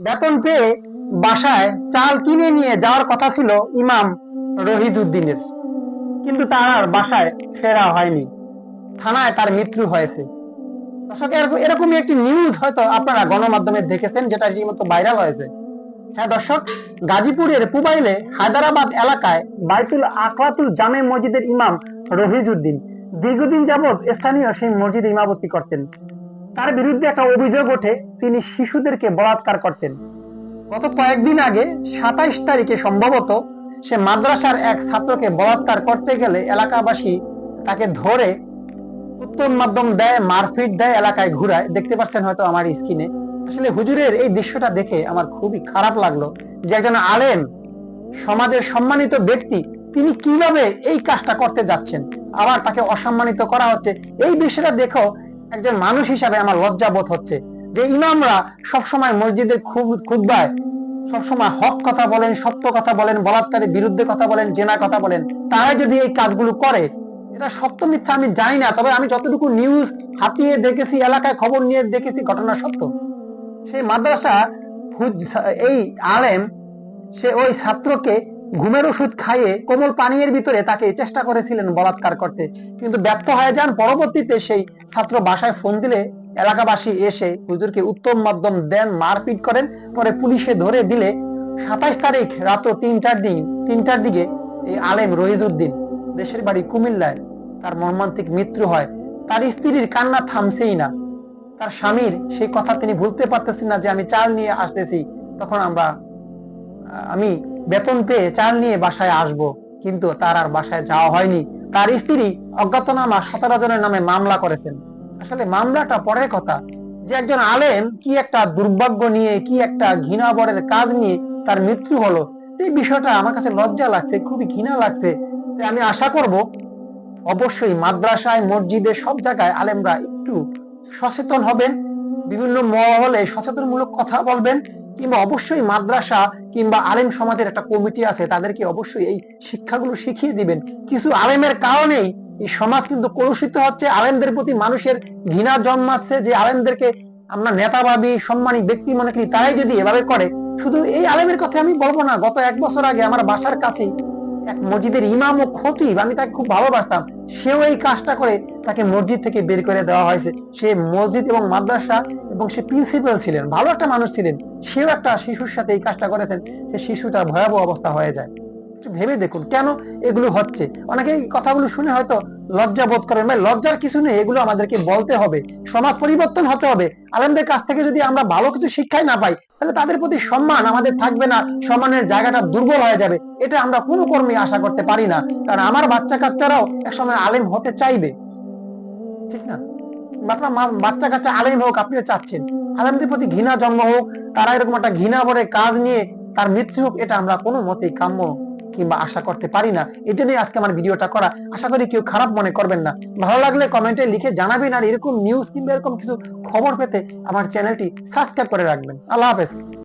বেতন পেয়ে বাসায় চাল কিনে নিয়ে যাওয়ার কথা ছিল ইমাম রহিজউদ্দিনের। কিন্তু তার আর বাসায় ফেরা হয়নি। থানায় তার মৃত্যু হয়েছে। দর্শক, এরকম- একটি নিউজ হয়তো আপনারা গণমাধ্যমে দেখেছেন, যেটা রীতিমতো ভাইরাল হয়েছে। হ্যাঁ দর্শক, গাজীপুরের পুবাইলে হায়দ্রাবাদ এলাকায় বাইতুল আকলাতুল জামে মসজিদের ইমাম রহিজউদ্দিন দীর্ঘদিন যাবৎ স্থানীয় সেই মসজিদে ইমামতি করতেন। তার বিরুদ্ধে একটা অভিযোগ ওঠে, তিনি শিশুদেরকে বলাৎকার করতেন। গত কয়েকদিন আগে, সাতাইশ তারিখে সম্ভবত, সে মাদ্রাসার এক ছাত্রকে বলাৎকার করতে গেলে এলাকাবাসী তাকে ধরে উত্তম মাধ্যম দেয়, মারপিট দেয় এলাকায় ঘুরায়। দেখতে পাচ্ছেন হয়তো আমার স্ক্রিনে। আসলে হুজুরের এই দৃশ্যটা দেখে আমার খুবই খারাপ লাগল যে একজন আলেম, সমাজের সম্মানিত ব্যক্তি, তিনি কীভাবে এই কাজটা করতে যাচ্ছেন? আবার তাকে অসম্মানিত করা হচ্ছে। এই বিষয়টা দেখো একজন মানুষ হিসাবে আমার লজ্জা বোধ হচ্ছে যে ইমামরা সবসময় মসজিদের খুদ্বায় সবসময় হক কথা বলেন, সত্য কথা বলেন, বলাৎকারের বিরুদ্ধে কথা বলেন, জেনা কথা বলেন, তারাই যদি এই কাজগুলো করে, এটা সত্য মিথ্যা আমি জানি না, তবে আমি যতটুকু নিউজ হাতিয়ে দেখেছি, এলাকায় খবর নিয়ে দেখেছি, ঘটনা সত্য। সেই মাদ্রাসা এই আলেম, সে ওই ছাত্রকে ঘুমের ওষুধ খাইয়ে কোমল পানীয়ের ভিতরে তাকে চেষ্টা করেছিলেন বলাৎকার করতে। কিন্তু ব্যর্থ হয়ে যান পরবর্তীতে সেই ছাত্র বাসায় ফোন দিলে এলাকাবাসী এসে হুজুরকে উত্তম মাধ্যম দেন, মারপিট করেন, পরে পুলিশে ধরে দিলে সাতাইশ তারিখ রাত তিনটার দিন, তিনটার দিকে এই আলেম রহিজউদ্দিন, দেশের বাড়ি কুমিল্লায় তার মর্মান্তিক মৃত্যু হয়। তার স্ত্রীর কান্না থামছেই না। তার স্বামীর সেই কথা তিনি ভুলতে পারতেছেন না যে আমি চাল নিয়ে আসতেছি। তখন আমরা আমি বেতন পেয়ে চাল নিয়ে বাসায় আসব। কিন্তু তার আর বাসায় যাওয়া হয়নি। তার স্ত্রী অজ্ঞাতনামা সতেরো জনের নামে মামলা করেছেন। আসলে মামলাটা পরের কথা। যে একজন আলেম কি একটা দুর্ভাগ্য নিয়ে, কি একটা ঘৃণাবরের কাজ নিয়ে তার মৃত্যু হলো, এই বিষয়টা আমার কাছে লজ্জা লাগছে, খুবই ঘৃণা লাগছে। আমি আশা করব, অবশ্যই মাদ্রাসায়, মসজিদে, সব জায়গায় আলেমরা একটু সচেতন হবেন। বিভিন্ন মহলে সচেতনমূলক কথা বলবেন, কিংবা অবশ্যই মাদ্রাসা কিংবা আলেম সমাজের একটা কমিটি আছে, তাদেরকে অবশ্যই এই শিক্ষাগুলো শিখিয়ে দিবেন। কিছু আলেমের কারণেই এই সমাজ কিন্তু কলুষিত হচ্ছে। আলেমদের প্রতি মানুষের ঘৃণা জন্মাচ্ছে যে আলেমদেরকে আমরা নেতা সম্মানী ব্যক্তি মনে করি, তারাই যদি এভাবে করে, শুধু এই আলেমের কথা আমি বলব না। গত এক বছর আগে আমার বাসার কাছেই এক মসজিদের ইমাম ও খতিব, আমি তাকে খুব ভালোবাসতাম, সেও এই কাজটা করে তাকে মসজিদ থেকে বের করে দেওয়া হয়েছে। সে মসজিদ এবং মাদ্রাসা এবং সে প্রিন্সিপাল ছিলেন, ভালো একটা মানুষ ছিলেন, সেও একটা শিশুর সাথে এই কাজটা করেছেন, সে শিশুটা ভয়াবহ অবস্থা হয়ে যায়। একটু ভেবে দেখুন কেন এগুলো হচ্ছে। অনেকে কথাগুলো শুনে হয়তো লজ্জা বোধ করেন, ভাই, লজ্জার কিছু নেই, এগুলো আমাদেরকে বলতে হবে, সমাজ পরিবর্তন হতে হবে। আলেমদের কাছ থেকে যদি আমরা ভালো কিছু শিক্ষাই না পাই, তাহলে তাদের প্রতি সম্মান আমাদের থাকবে না, সম্মানের জায়গাটা দুর্বল হয়ে যাবে। এটা আমরা কোনো কর্মী আশা করতে পারি না। কারণ আমার বাচ্চা কাচ্চারাও একসময় আলেম হতে চাইবে। ঠিক না? বাচ্চা কাচ্চা আলেম হোক, আপনিও চাচ্ছেন। আলেমদের প্রতি ঘৃণা, জন্ম হোক, তারা এরকম একটা ঘৃণা ভরে কাজ নিয়ে তার মৃত্যু হোক, এটা আমরা কোনো মতেই কাম্য কিংবা আশা করতে পারি না। এই জন্যই আজকে আমার ভিডিওটা করা। আশা করি কেউ খারাপ মনে করবেন না। ভালো লাগলে কমেন্টে লিখে জানাবেন আর এরকম নিউজ কিংবা এরকম কিছু খবর পেতে আমার চ্যানেলটি সাবস্ক্রাইব করে রাখবেন। আল্লাহ হাফেজ।